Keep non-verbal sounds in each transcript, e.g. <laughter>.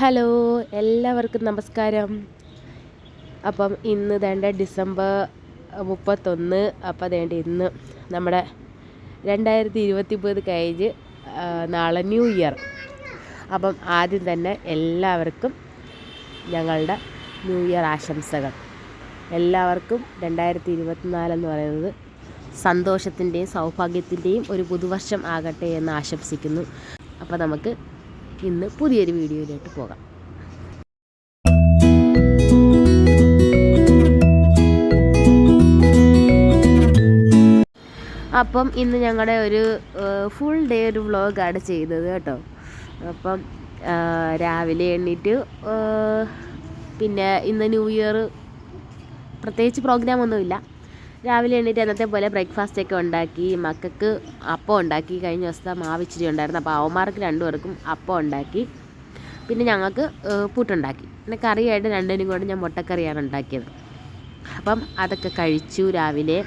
Hello എല്ലാവർക്കും നമസ്കാരം. അപ്പം ഇന്ന് വേണ്ട ഡിസംബർ മുപ്പത്തൊന്ന്. അപ്പം വേണ്ട ഇന്ന് നമ്മുടെ രണ്ടായിരത്തി ഇരുപത്തി ഒമ്പത് കഴിഞ്ഞ് നാളെ ന്യൂ ഇയർ. അപ്പം ആദ്യം തന്നെ എല്ലാവർക്കും ഞങ്ങളുടെ ന്യൂ ഇയർ ആശംസകൾ. എല്ലാവർക്കും രണ്ടായിരത്തി ഇരുപത്തിനാലെന്ന് പറയുന്നത് സന്തോഷത്തിന്റെയും സൗഭാഗ്യത്തിന്റെയും ഒരു പുതുവർഷം ആകട്ടെ എന്ന് ആശംസിക്കുന്നു. അപ്പോൾ നമുക്ക് ഇന്ന് പുതിയൊരു വീഡിയോയിലോട്ട് പോകാം. അപ്പം ഇന്ന് ഞങ്ങളുടെ ഒരു ഫുൾ ഡേ ഒരു വ്ളോഗാണ് ചെയ്തത് കേട്ടോ. അപ്പം രാവിലെ എണ്ണിട്ട് പിന്നെ ഇന്ന് ന്യൂ ഇയർ പ്രത്യേകിച്ച് പ്രോഗ്രാം ഒന്നുമില്ല. രാവിലെ എണീറ്റ് അന്നത്തെ പോലെ ബ്രേക്ക്ഫാസ്റ്റ് ഒക്കെ ഉണ്ടാക്കി മക്കൾക്ക് അപ്പം ഉണ്ടാക്കി കഴിഞ്ഞ ദിവസത്തെ മാവിച്ചിരി ഉണ്ടായിരുന്നു. അപ്പോൾ അവന്മാർക്ക് രണ്ടുപേർക്കും അപ്പം ഉണ്ടാക്കി. പിന്നെ ഞങ്ങൾക്ക് പുട്ടുണ്ടാക്കി. പിന്നെ കറിയായിട്ട് രണ്ടിനും കൂടെ ഞാൻ മുട്ടക്കറിയാണ് ഉണ്ടാക്കിയത്. അപ്പം അതൊക്കെ കഴിച്ചു രാവിലെ.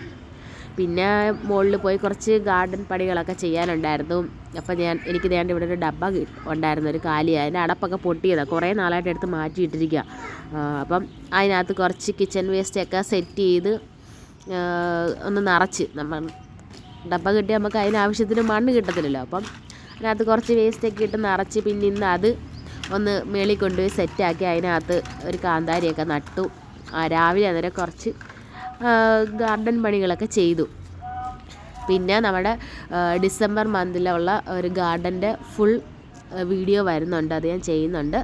പിന്നെ മുകളിൽ പോയി കുറച്ച് ഗാർഡൻ പണികളൊക്കെ ചെയ്യാനുണ്ടായിരുന്നു. അപ്പോൾ ഞാൻ എനിക്ക് ഞാൻ ഇവിടെ ഒരു ഡബ്ബ ഉണ്ടായിരുന്നു. ഒരു കാലി. അതിന്റെ അടപ്പൊക്കെ പൊട്ടിയതാണ് കുറേ നാളായിട്ട് എടുത്ത് മാറ്റിയിട്ടിരിക്കുക അപ്പം അതിനകത്ത് കുറച്ച് കിച്ചൺ വേസ്റ്റൊക്കെ സെറ്റ് ചെയ്ത് ഒന്ന് നിറച്ച് നമ്മൾ ഡബ്ബ കിട്ടി നമുക്ക് അതിനാവശ്യത്തിന് മണ്ണ് കിട്ടത്തില്ലല്ലോ. അപ്പം അതിനകത്ത് കുറച്ച് വേസ്റ്റൊക്കെ ഇട്ട് നിറച്ച് പിന്നെ ഇന്ന് അത് ഒന്ന് മേളിൽ കൊണ്ടുപോയി സെറ്റാക്കി അതിനകത്ത് ഒരു കാന്താരിയൊക്കെ നട്ടു. രാവിലെ അന്നേരം കുറച്ച് ഗാർഡൻ പണികളൊക്കെ ചെയ്തു. പിന്നെ നമ്മുടെ ഡിസംബർ മന്തിലുള്ള ഒരു ഗാർഡന്റെ ഫുൾ വീഡിയോ വരുന്നുണ്ട്. അത് ഞാൻ ചെയ്യുന്നുണ്ട്.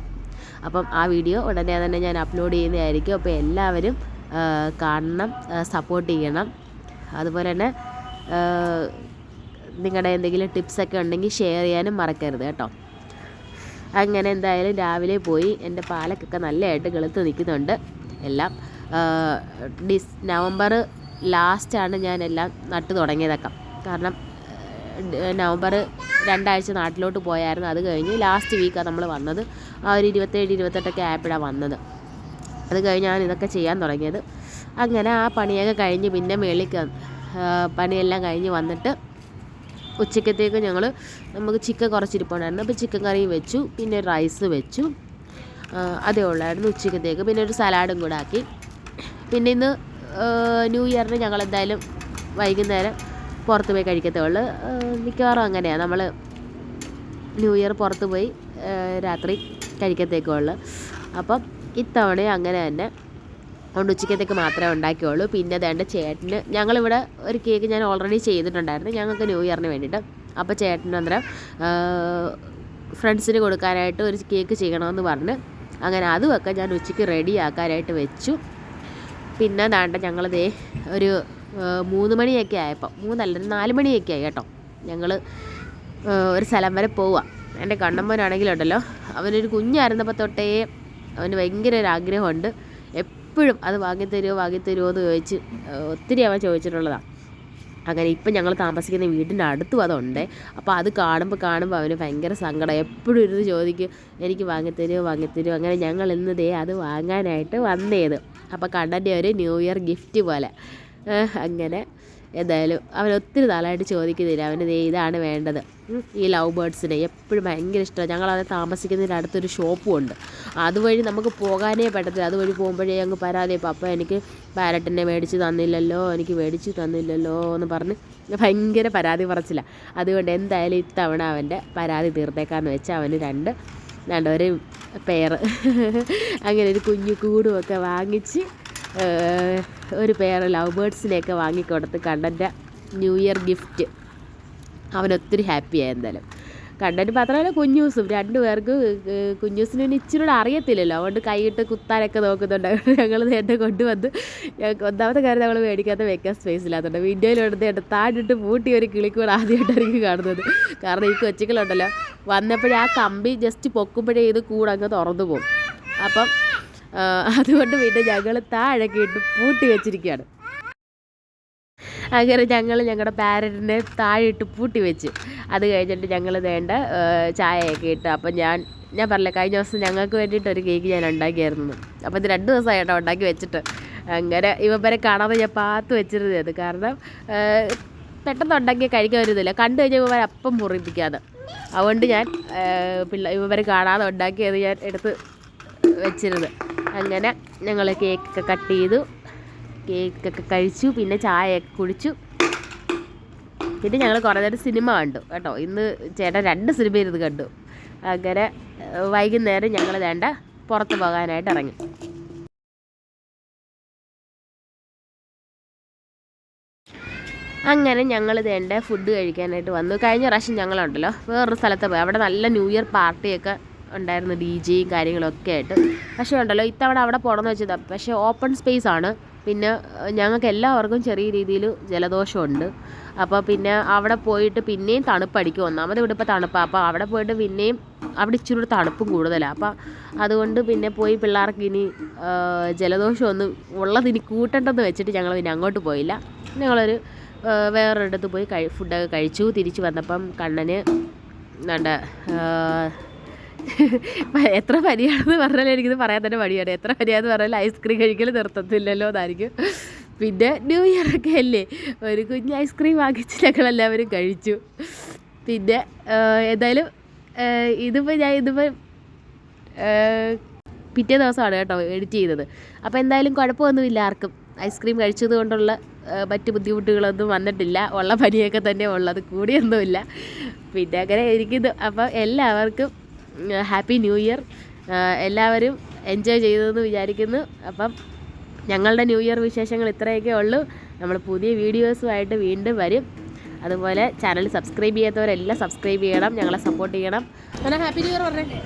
അപ്പം ആ വീഡിയോ ഉടനെ തന്നെ ഞാൻ അപ്ലോഡ് ചെയ്യുന്നതായിരിക്കും. അപ്പോൾ എല്ലാവരും കാണണം സപ്പോർട്ട് ചെയ്യണം. അതുപോലെ തന്നെ നിങ്ങളുടെ എന്തെങ്കിലും ടിപ്സൊക്കെ ഉണ്ടെങ്കിൽ ഷെയർ ചെയ്യാനും മറക്കരുത് കേട്ടോ. അങ്ങനെ എന്തായാലും രാവിലെ പോയി എന്റെ പാലക്കൊക്കെ നല്ലതായിട്ട് കിളുത്ത് നിൽക്കുന്നുണ്ട് എല്ലാം. ഡിസ് നവംബർ ലാസ്റ്റാണ് ഞാൻ എല്ലാം നട്ടു തുടങ്ങിയതൊക്കെ. കാരണം നവംബർ രണ്ടാഴ്ച നാട്ടിലോട്ട് പോയായിരുന്നു. അത് കഴിഞ്ഞ് ലാസ്റ്റ് വീക്കാണ് നമ്മൾ വന്നത്. ആ ഒരു ഇരുപത്തേഴ് ഇരുപത്തെട്ടൊക്കെ ആയപ്പോഴാണ് വന്നത്. അത് കഴിഞ്ഞ് ഞാൻ ഇതൊക്കെ ചെയ്യാൻ തുടങ്ങിയത്. അങ്ങനെ ആ പണിയൊക്കെ കഴിഞ്ഞ് പിന്നെ മേളിൽ പണിയെല്ലാം കഴിഞ്ഞ് വന്നിട്ട് ഉച്ചക്കത്തേക്ക് ഞങ്ങൾ നമുക്ക് ചിക്കൻ കുറച്ചിരിപ്പുണ്ടായിരുന്നു. അപ്പോൾ ചിക്കൻ കറി വെച്ചു പിന്നെ റൈസ് വെച്ചു. അതേ ഉള്ളായിരുന്നു ഉച്ചക്കത്തേക്ക്. പിന്നെ ഒരു സലാഡും കൂടെ ആക്കി. പിന്നെ ഇന്ന് ന്യൂ ഇയറിന് ഞങ്ങൾ എന്തായാലും വൈകുന്നേരം പുറത്ത് പോയി കഴിക്കത്തേ ഉള്ളൂ. മിക്കവാറും അങ്ങനെയാണ് നമ്മൾ ന്യൂ ഇയർ പുറത്ത് പോയി രാത്രി കഴിക്കത്തേക്കുള്ളു അപ്പം ഇത്തവണ അങ്ങനെ തന്നെ അതുകൊണ്ട് ഉച്ചക്കത്തേക്ക് മാത്രമേ ഉണ്ടാക്കിയുള്ളൂ. പിന്നെ അതേണ്ട ചേട്ടന് ഞങ്ങളിവിടെ ഒരു കേക്ക് ഞാൻ ഓൾറെഡി ചെയ്തിട്ടുണ്ടായിരുന്നു. ഞങ്ങൾക്ക് ന്യൂ ഇയറിന് വേണ്ടിയിട്ട്. അപ്പോൾ ചേട്ടൻ അന്നേരം ഫ്രണ്ട്സിന് കൊടുക്കാനായിട്ട് ഒരു കേക്ക് ചെയ്യണമെന്ന് പറഞ്ഞ് അങ്ങനെ അതുമൊക്കെ ഞാൻ ഉച്ചയ്ക്ക് റെഡി ആക്കാനായിട്ട് വെച്ചു. പിന്നെ ദാണ്ട ഞങ്ങളതേ ഒരു മൂന്ന് മണിയൊക്കെ ആയപ്പോൾ മൂന്നല്ല ഒരു നാല് മണിയൊക്കെ ആയി കേട്ടോ. ഞങ്ങൾ ഒരു സ്ഥലം വരെ പോവുക എന്റെ കണ്ണമ്മനാണെങ്കിലുണ്ടല്ലോ അവനൊരു കുഞ്ഞായിരുന്നപ്പോൾ തൊട്ടേ അവന് ഭയങ്കര ഒരു ആഗ്രഹമുണ്ട്. എപ്പോഴും അത് വാങ്ങിത്തരുമോ വാങ്ങിത്തരുമോ എന്ന് ചോദിച്ച് ഒത്തിരി അവൻ ചോദിച്ചിട്ടുള്ളതാണ് അങ്ങനെ ഇപ്പം ഞങ്ങൾ താമസിക്കുന്ന വീടിന്റെ അടുത്തും അതുണ്ട്. അപ്പോൾ അത് കാണുമ്പോൾ കാണുമ്പോൾ അവന് ഭയങ്കര സങ്കടം. എപ്പോഴും ഇരുന്ന് ചോദിക്കും എനിക്ക് വാങ്ങിത്തരുമോ വാങ്ങിത്തരുമോ അങ്ങനെ ഞങ്ങൾ ഇന്ന് ദേ അത് വാങ്ങാനായിട്ട് വന്നേത് അപ്പോൾ കണ്ണന്റെ ഒരു ന്യൂ ഇയർ ഗിഫ്റ്റ് പോലെ. അങ്ങനെ എന്തായാലും അവൻ ഒത്തിരി നാളായിട്ട് ചോദിക്കുന്നില്ല. അവന് ഇതാണ് വേണ്ടത്. ഈ ലവ് ബേർഡ്സിനെ എപ്പോഴും ഭയങ്കര ഇഷ്ടമാണ്. ഞങ്ങളത് താമസിക്കുന്നതിന്റെ അടുത്തൊരു ഷോപ്പും ഉണ്ട്. അതുവഴി നമുക്ക് പോകാനേ പറ്റത്തില്ല. അതുവഴി പോകുമ്പോഴേ അങ്ങ് പരാതി പപ്പ എനിക്ക് പാരറ്റിനെ മേടിച്ച് തന്നില്ലല്ലോ എനിക്ക് മേടിച്ച് തന്നില്ലല്ലോ എന്ന് പറഞ്ഞ് ഭയങ്കര പരാതി പറച്ചില്ല അതുകൊണ്ട് എന്തായാലും ഇത്തവണ അവന്റെ പരാതി തീർത്തേക്കാന്ന് വെച്ചാൽ അവന് രണ്ട് രണ്ട് ഒരു പെയർ <laughs> അങ്ങനെ ഒരു കുഞ്ഞു കൂടുമൊക്കെ വാങ്ങിച്ച് ഒരു പേര് ലവ് ബേർഡ്സിനെയൊക്കെ വാങ്ങിക്കൊടുത്ത് കണ്ണന്റെ ന്യൂ ഇയർ ഗിഫ്റ്റ് അവനൊത്തിരി ഹാപ്പി ഹാപ്പിയായി എന്തായാലും. കണ്ടന്റ് മാത്രമല്ല കുഞ്ഞൂസും. രണ്ടു പേർക്ക് ഏഹ് കുഞ്ഞൂസിന് പിന്നെ ഇച്ചിരി കൂടെ അറിയത്തില്ലല്ലോ. അതുകൊണ്ട് കൈയിട്ട് കുത്താനൊക്കെ നോക്കുന്നുണ്ട്. ഞങ്ങൾ നേരത്തെ കൊണ്ടുവന്ന് ഒന്നാമത്തെ കാര്യം നമ്മൾ മേടിക്കാത്ത വെക്കാൻ സ്പേസ് ഇല്ലാത്തതുകൊണ്ട് വീഡിയോയിലെടുത്ത് എടുത്ത് താഴിട്ട് പൂട്ടി ഒരു കിളിക്കൂടെ ആദ്യമായിട്ടായിരിക്കും കാണുന്നത്. കാരണം ഈ കൊച്ചുകളുണ്ടല്ലോ വന്നപ്പോഴേ ആ കമ്പി ജസ്റ്റ് പൊക്കുമ്പോഴേ ഇത് കൂടങ്ങ് തുറന്നു പോകും. അപ്പം അതുകൊണ്ട് പിന്നെ ഞങ്ങൾ താഴെ ഇട്ട് പൂട്ടി വെച്ചിരിക്കുകയാണ്. അങ്ങനെ ഞങ്ങൾ ഞങ്ങളുടെ പാരറ്റിനെ താഴെ ഇട്ട് പൂട്ടി വെച്ച്. അത് കഴിഞ്ഞിട്ട് ഞങ്ങൾ വേണ്ട ചായയൊക്കെ ഇട്ട്. അപ്പം ഞാൻ ഞാൻ പറഞ്ഞില്ല കഴിഞ്ഞ ദിവസം ഞങ്ങൾക്ക് വേണ്ടിയിട്ട് ഒരു കേക്ക് ഞാൻ ഉണ്ടാക്കിയായിരുന്നു. അപ്പോൾ ഇത് രണ്ട് ദിവസമായി കേട്ടോ ഉണ്ടാക്കി വെച്ചിട്ട്. അങ്ങനെ ഇവരെ കാണാതെ ഞാൻ പാത്ത് വെച്ചിരുന്നത് കാരണം പെട്ടെന്ന് ഉണ്ടാക്കിയ കഴിക്കാൻ വരുന്നില്ല കണ്ടു കഴിഞ്ഞാൽ ഇവരെ അപ്പം മുറിപ്പിക്കാതെ അതുകൊണ്ട് ഞാൻ പിള്ള ഇവർ കാണാതെ ഉണ്ടാക്കിയത് ഞാൻ എടുത്ത് വെച്ചിരുന്നത്. അങ്ങനെ ഞങ്ങൾ കേക്കൊക്കെ കട്ട് ചെയ്തു. കേക്കൊക്കെ കഴിച്ചു പിന്നെ ചായയൊക്കെ കുടിച്ചു. പിന്നെ ഞങ്ങൾ കുറേ നേരം സിനിമ കണ്ടു കേട്ടോ. ഇന്ന് ചേട്ടൻ രണ്ട് സിനിമ ഇരുന്ന് കണ്ടു. അങ്ങനെ വൈകുന്നേരം ഞങ്ങൾ വേണ്ട പുറത്ത് പോകാനായിട്ട് ഇറങ്ങി. അങ്ങനെ ഞങ്ങൾ വേണ്ട ഫുഡ് കഴിക്കാനായിട്ട് വന്നു. കഴിഞ്ഞ പ്രാവശ്യം ഞങ്ങളുണ്ടല്ലോ. വേറൊരു സ്ഥലത്ത് പോയി. അവിടെ നല്ല ന്യൂ ഇയർ പാർട്ടിയൊക്കെ ഉണ്ടായിരുന്നു ഡി ജെയും കാര്യങ്ങളൊക്കെ ആയിട്ട്. പക്ഷേ ഉണ്ടല്ലോ ഇത്തവണ അവിടെ പോകണമെന്ന് വെച്ചത്. പക്ഷേ ഓപ്പൺ സ്പേസ് ആണ്. പിന്നെ ഞങ്ങൾക്ക് എല്ലാവർക്കും ചെറിയ രീതിയിൽ ജലദോഷമുണ്ട്. അപ്പോൾ പിന്നെ അവിടെ പോയിട്ട് പിന്നെയും തണുപ്പടിക്കും ഒന്നാമത് ഇവിടെ ഇപ്പോൾ തണുപ്പാണ് അപ്പോൾ അവിടെ പോയിട്ട് പിന്നെയും അവിടെ ഇച്ചിരി കൂടെ തണുപ്പും കൂടുതലാണ് അപ്പോൾ അതുകൊണ്ട് പിന്നെ പോയി പിള്ളേർക്ക് ഇനി ഏഹ്, ജലദോഷമൊന്നും ഉള്ളതിനി കൂട്ടണ്ടെന്ന് വെച്ചിട്ട് ഞങ്ങൾ പിന്നെ അങ്ങോട്ട് പോയില്ല. ഞങ്ങളൊരു വേറൊരിടത്ത് പോയി കഴി ഫുഡൊക്കെ കഴിച്ചു. തിരിച്ച് വന്നപ്പം കണ്ണന് എന്താ <laughs> എത്ര പനിയാണെന്ന് പറഞ്ഞാലും എനിക്കിത് പറയാൻ തന്നെ മടിയാണ്. എത്ര പനിയാന്ന് പറഞ്ഞാലും ഐസ്ക്രീം കഴിക്കൽ നിർത്തത്തില്ലല്ലോ എന്നായിരിക്കും. പിന്നെ ന്യൂ ഇയർ ഒക്കെ അല്ലേ? ഒരു കുഞ്ഞ് ഐസ്ക്രീം വാങ്ങിച്ച് ഞങ്ങളെല്ലാവരും കഴിച്ചു. പിന്നെ എന്തായാലും ഇതിപ്പോൾ ഞാൻ ഇതിപ്പോൾ പിറ്റേ ദിവസമാണ് കേട്ടോ എഡിറ്റ് ചെയ്തത്. അപ്പോൾ എന്തായാലും കുഴപ്പമൊന്നുമില്ല ആർക്കും. ഐസ്ക്രീം കഴിച്ചത് കൊണ്ടുള്ള മറ്റ് ബുദ്ധിമുട്ടുകളൊന്നും വന്നിട്ടില്ല. ഉള്ള പനിയൊക്കെ തന്നെ ഉള്ളത് കൂടിയൊന്നുമില്ല. പിന്നെ അങ്ങനെ ഇരിക്കുന്നു. അപ്പോൾ എല്ലാവർക്കും ഹാപ്പി ന്യൂ ഇയർ. എല്ലാവരും എൻജോയ് ചെയ്തതെന്ന് വിചാരിക്കുന്നു. അപ്പം ഞങ്ങളുടെ ന്യൂ ഇയർ വിശേഷങ്ങൾ ഇത്രയൊക്കെ ഉള്ളൂ. നമ്മൾ പുതിയ വീഡിയോസുമായിട്ട് വീണ്ടും വരും. അതുപോലെ ചാനൽ സബ്സ്ക്രൈബ് ചെയ്യാത്തവരെല്ലാം സബ്സ്ക്രൈബ് ചെയ്യണം. ഞങ്ങളെ സപ്പോർട്ട് ചെയ്യണം. ഹാപ്പി ന്യൂ ഇയർ പറഞ്ഞേ.